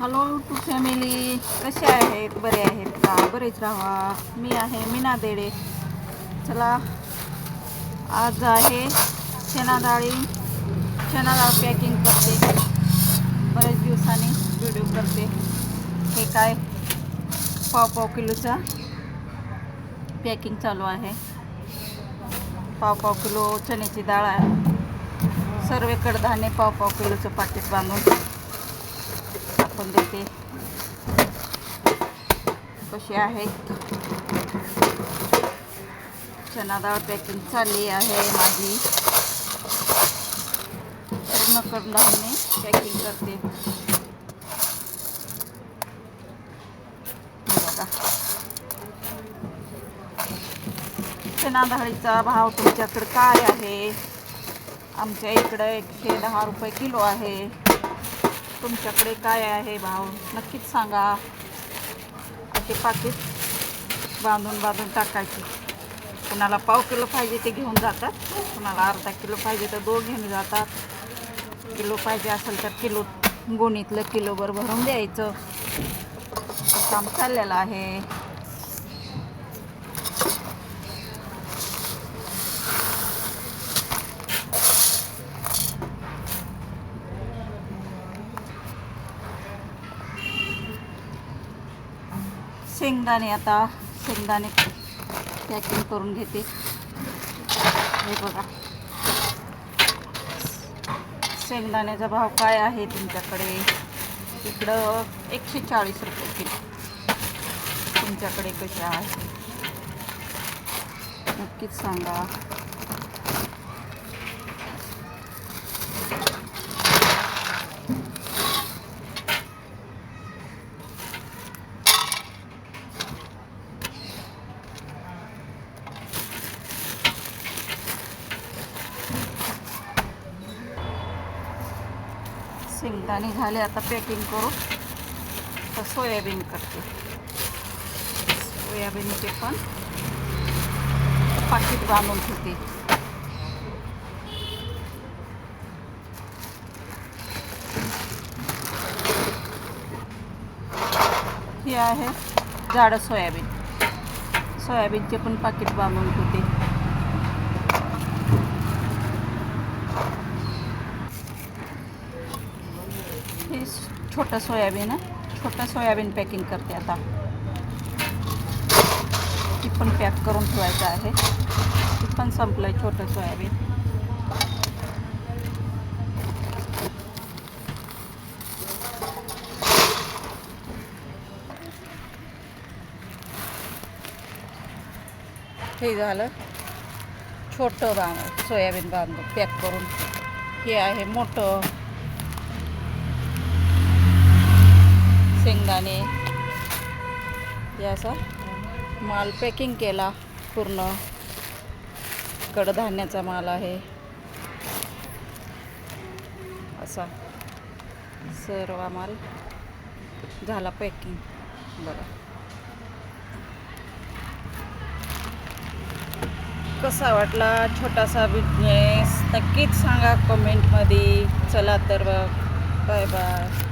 Hello to family कसे आहेत? बरे आहेत का? बरेच राहा. मी आहे मीना देडे चला. आज आहे चना डाळी. चना डाळ पॅकिंग करते. बरेच दिवसांनी व्हिडिओ करते. हे काय? पाव पाव किलोचा पॅकिंग चालू आहे. पाव पाव किलो चण्याची डाळ आहे. सर्व कडधान्य पाव पाव किलोचं पाकिट बांधून. दाखवून देते. कशी आहेत चनादाळ पॅकिंग चालली आहे माझी. पूर्ण कडधान्य पॅकिंग करते. हे बघा. डाळीचा भाव तुमच्याकडे काय आहे? आमच्या इकडं एकशे दहा रुपये किलो आहे. तुमच्याकडे काय आहे भाव? नक्कीच सांगा. असे पाकिट बांधून बांधून टाकायचे. कुणाला पाव किलो पाहिजे ते घेऊन जातात. कुणाला अर्धा किलो पाहिजे तर दोन घेऊन जातात. किलो पाहिजे असेल तर किलो गोणीतलं किलोभर भरून द्यायचं. काम चाललेलं आहे. शेंगदाणे आता शेंगदाणे पॅकिंग करून घेते. हे बघा. शेंगदाण्याचा भाव काय आहे तुमच्याकडे? इकडं एकशे चाळीस रुपये किलो. तुमच्याकडे कसे आहे? नक्कीच सांगा. शेंगदाणे झाले आता पॅकिंग करू. तर सोयाबीन करते. सोयाबीनचे पण पाकिट बांधून ठेवते. हे आहे जाडं सोयाबीन. सोयाबीनचे पण पाकिट बांधून ठेवते. हे छोटं सोयाबीन है। छोटा सोयाबीन पॅकिंग करते आता। ती पण पॅक करून ठेवायचं आहे। ती संपलं छोटं सोयाबीन। हे झालं। छोटं बाँध, सोयाबीन बांधून पॅक करून. हे आहे मोठं शेंगदाणे. हे असा माल पॅकिंग केला पूर्ण. कडधान्याचा माल आहे. असा सर्व माल झाला पॅकिंग बरं. कसा वाटला छोटासा बिझनेस नक्कीच सांगा कमेंटमध्ये चला तर बाय बाय